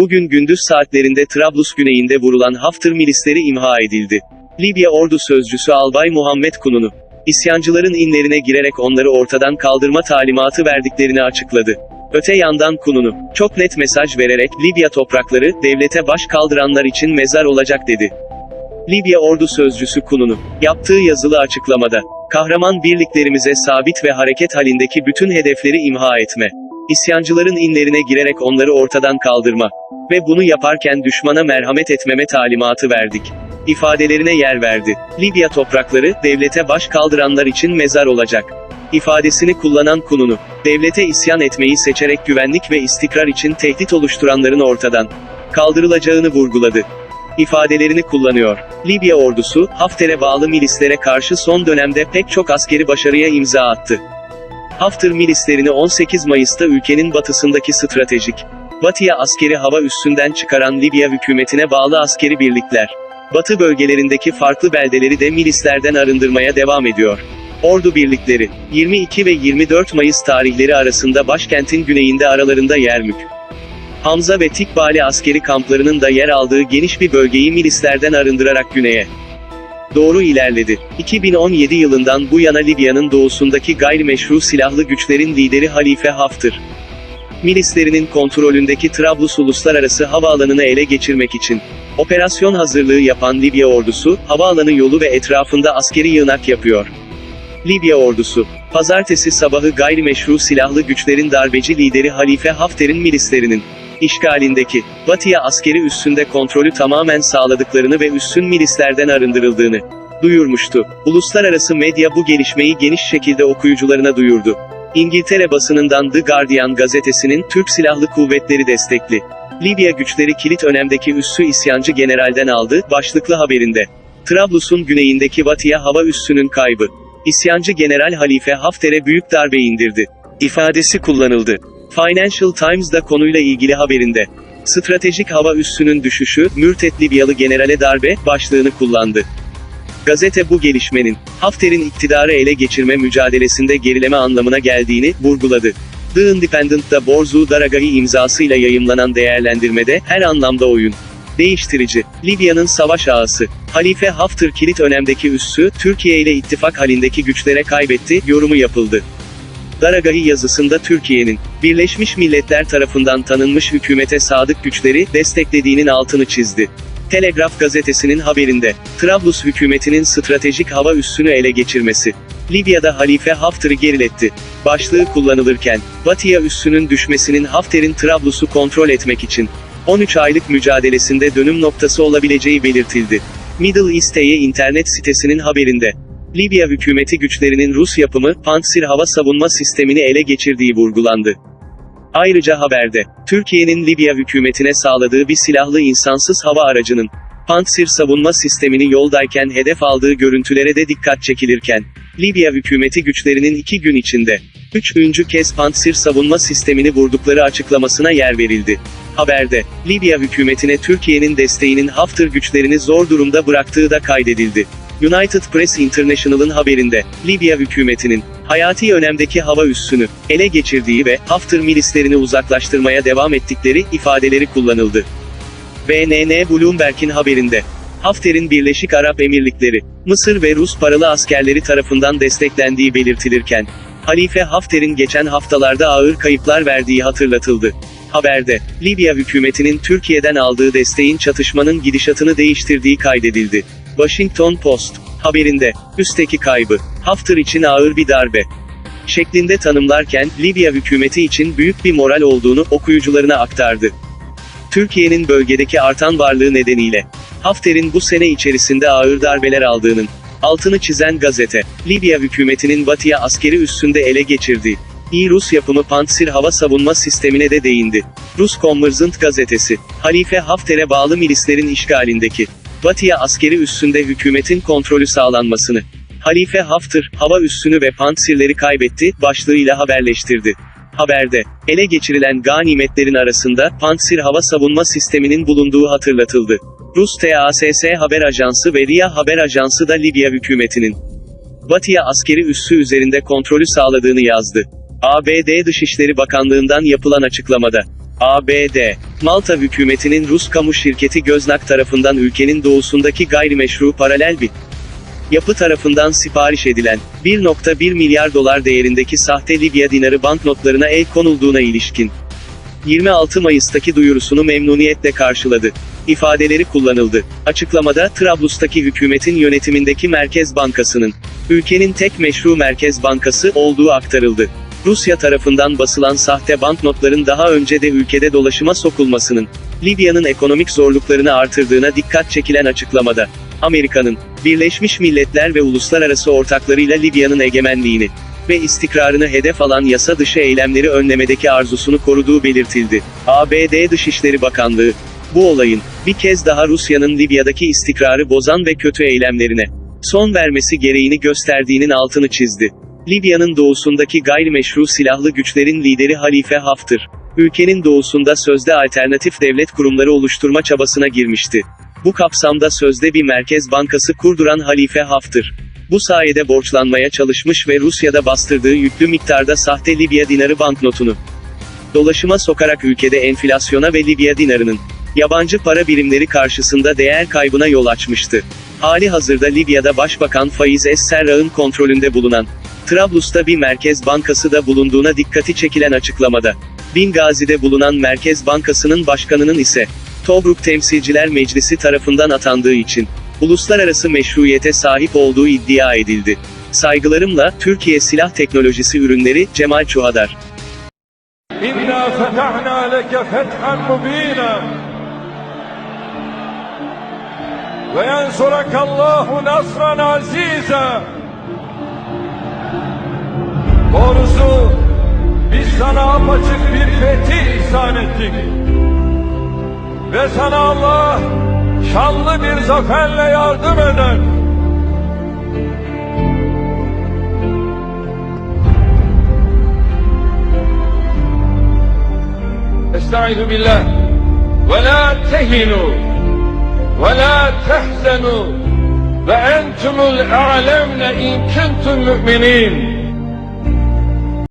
Bugün gündüz saatlerinde Trablus güneyinde vurulan Hafter milisleri imha edildi. Libya ordu sözcüsü Albay Muhammed Kununu, isyancıların inlerine girerek onları ortadan kaldırma talimatı verdiklerini açıkladı. Öte yandan Kununu, çok net mesaj vererek Libya toprakları, devlete baş kaldıranlar için mezar olacak dedi. Libya ordu sözcüsü Kununu, yaptığı yazılı açıklamada, kahraman birliklerimize sabit ve hareket halindeki bütün hedefleri imha etme, isyancıların inlerine girerek onları ortadan kaldırma ve bunu yaparken düşmana merhamet etmeme talimatı verdik. ifadelerine yer verdi. Libya toprakları, devlete baş kaldıranlar için mezar olacak. ifadesini kullanan Kununu, devlete isyan etmeyi seçerek güvenlik ve istikrar için tehdit oluşturanların ortadan kaldırılacağını vurguladı ifadelerini kullanıyor. Libya ordusu, Hafter'e bağlı milislere karşı son dönemde pek çok askeri başarıya imza attı. Hafter milislerini 18 Mayıs'ta ülkenin batısındaki stratejik, batıya askeri hava üssünden çıkaran Libya hükümetine bağlı askeri birlikler, batı bölgelerindeki farklı beldeleri de milislerden arındırmaya devam ediyor. Ordu birlikleri, 22 ve 24 Mayıs tarihleri arasında başkentin güneyinde aralarında Yermük, Hamza ve Tikbali askeri kamplarının da yer aldığı geniş bir bölgeyi milislerden arındırarak güneye doğru ilerledi. 2017 yılından bu yana Libya'nın doğusundaki gayrimeşru silahlı güçlerin lideri Halife Hafter, milislerinin kontrolündeki Trablus Uluslararası Havaalanı'nı ele geçirmek için operasyon hazırlığı yapan Libya ordusu, havaalanı yolu ve etrafında askeri yığınak yapıyor. Libya ordusu, pazartesi sabahı gayrimeşru silahlı güçlerin darbeci lideri Halife Hafter'in milislerinin işgalindeki Batı'ya askeri üssünde kontrolü tamamen sağladıklarını ve üssün milislerden arındırıldığını duyurmuştu. Uluslararası medya bu gelişmeyi geniş şekilde okuyucularına duyurdu. İngiltere basınından The Guardian gazetesinin Türk Silahlı Kuvvetleri destekli Libya güçleri kilit önemdeki üssü isyancı generalden aldı başlıklı haberinde. Trablus'un güneyindeki Batı'ya hava üssünün kaybı. İsyancı General Halife Hafter'e büyük darbe indirdi. ifadesi kullanıldı. Financial Times da konuyla ilgili haberinde. Stratejik hava üssünün düşüşü, mürtet Libyalı generale darbe, başlığını kullandı. Gazete bu gelişmenin, Hafter'in iktidarı ele geçirme mücadelesinde gerileme anlamına geldiğini vurguladı. The Independent'da Borzu Daragahi imzasıyla yayımlanan değerlendirmede, her anlamda oyun. Değiştirici, Libya'nın savaş ağası, Halife Hafter kilit önemdeki üssü, Türkiye ile ittifak halindeki güçlere kaybetti, yorumu yapıldı. Daragahi yazısında Türkiye'nin, Birleşmiş Milletler tarafından tanınmış hükümete sadık güçleri, desteklediğinin altını çizdi. Telegraf gazetesinin haberinde, Trablus hükümetinin stratejik hava üssünü ele geçirmesi, Libya'da Halife Hafter'ı geriletti. Başlığı kullanılırken, Batı'ya üssünün düşmesinin Hafter'in Trablus'u kontrol etmek için, 13 aylık mücadelesinde dönüm noktası olabileceği belirtildi. Middle East Eye internet sitesinin haberinde, Libya hükümeti güçlerinin Rus yapımı, Pantsir hava savunma sistemini ele geçirdiği vurgulandı. Ayrıca haberde, Türkiye'nin Libya hükümetine sağladığı bir silahlı insansız hava aracının, Pantsir savunma sistemini yoldayken hedef aldığı görüntülere de dikkat çekilirken, Libya hükümeti güçlerinin iki gün içinde, üçüncü kez Pantsir savunma sistemini vurdukları açıklamasına yer verildi. Haberde, Libya hükümetine Türkiye'nin desteğinin Hafter güçlerini zor durumda bıraktığı da kaydedildi. United Press International'ın haberinde, Libya hükümetinin, hayati önemdeki hava üssünü, ele geçirdiği ve Hafter milislerini uzaklaştırmaya devam ettikleri ifadeleri kullanıldı. BNN Bloomberg'in haberinde, Hafter'in Birleşik Arap Emirlikleri, Mısır ve Rus paralı askerleri tarafından desteklendiği belirtilirken, Halife Hafter'in geçen haftalarda ağır kayıplar verdiği hatırlatıldı. Haberde, Libya hükümetinin Türkiye'den aldığı desteğin çatışmanın gidişatını değiştirdiği kaydedildi. Washington Post haberinde, üstteki kaybı, Hafter için ağır bir darbe şeklinde tanımlarken, Libya hükümeti için büyük bir moral olduğunu okuyucularına aktardı. Türkiye'nin bölgedeki artan varlığı nedeniyle, Hafter'in bu sene içerisinde ağır darbeler aldığının, altını çizen gazete, Libya hükümetinin batıya askeri üssünde ele geçirdiği, İyi Rus yapımı Pantsir hava savunma sistemine de değindi. Rus Kommersant gazetesi, Halife Hafter'e bağlı milislerin işgalindeki, Batı'ya askeri üssünde hükümetin kontrolü sağlanmasını, Halife Hafter, hava üssünü ve pantsirleri kaybetti, başlığıyla haberleştirdi. Haberde, ele geçirilen ganimetlerin arasında, Pantsir hava savunma sisteminin bulunduğu hatırlatıldı. Rus TASS haber ajansı ve RIA haber ajansı da Libya hükümetinin, Batı'ya askeri üssü üzerinde kontrolü sağladığını yazdı. ABD Dışişleri Bakanlığı'ndan yapılan açıklamada, ABD, Malta hükümetinin Rus kamu şirketi Göznak tarafından ülkenin doğusundaki gayrimeşru paralel bir yapı tarafından sipariş edilen 1.1 milyar dolar değerindeki sahte Libya dinarı banknotlarına el konulduğuna ilişkin 26 Mayıs'taki duyurusunu memnuniyetle karşıladı. İfadeleri kullanıldı. Açıklamada Trablus'taki hükümetin yönetimindeki Merkez Bankası'nın ülkenin tek meşru Merkez Bankası olduğu aktarıldı. Rusya tarafından basılan sahte banknotların daha önce de ülkede dolaşıma sokulmasının Libya'nın ekonomik zorluklarını artırdığına dikkat çekilen açıklamada Amerika'nın Birleşmiş Milletler ve uluslararası ortaklarıyla Libya'nın egemenliğini ve istikrarını hedef alan yasa dışı eylemleri önlemedeki arzusunu koruduğu belirtildi. ABD Dışişleri Bakanlığı, bu olayın, bir kez daha Rusya'nın Libya'daki istikrarı bozan ve kötü eylemlerine son vermesi gereğini gösterdiğinin altını çizdi. Libya'nın doğusundaki gayrimeşru silahlı güçlerin lideri Halife Hafter, ülkenin doğusunda sözde alternatif devlet kurumları oluşturma çabasına girmişti. Bu kapsamda sözde bir merkez bankası kurduran Halife Hafter, bu sayede borçlanmaya çalışmış ve Rusya'da bastırdığı yüklü miktarda sahte Libya dinarı banknotunu dolaşıma sokarak ülkede enflasyona ve Libya dinarının yabancı para birimleri karşısında değer kaybına yol açmıştı. Hali hazırda Libya'da Başbakan Faiz Es-Serrah'ın kontrolünde bulunan Trablus'ta bir merkez bankası da bulunduğuna dikkati çekilen açıklamada. Bingazi'de bulunan Merkez Bankası'nın başkanının ise, Tobruk Temsilciler Meclisi tarafından atandığı için, uluslararası meşruiyete sahip olduğu iddia edildi. Saygılarımla, Türkiye Silah Teknolojisi Ürünleri, Cemal Çuhadar. İnna fetahna leke fethan mubina ve yensuraka Allahu nasran aziza Doğrusu biz sana apaçık bir fetih ihsan ettik. Ve sana Allah şanlı bir zaferle yardım eder. Estaizu billah ve la tehinu ve la tehzenu ve entumul a'lemne in kuntum mü'minin.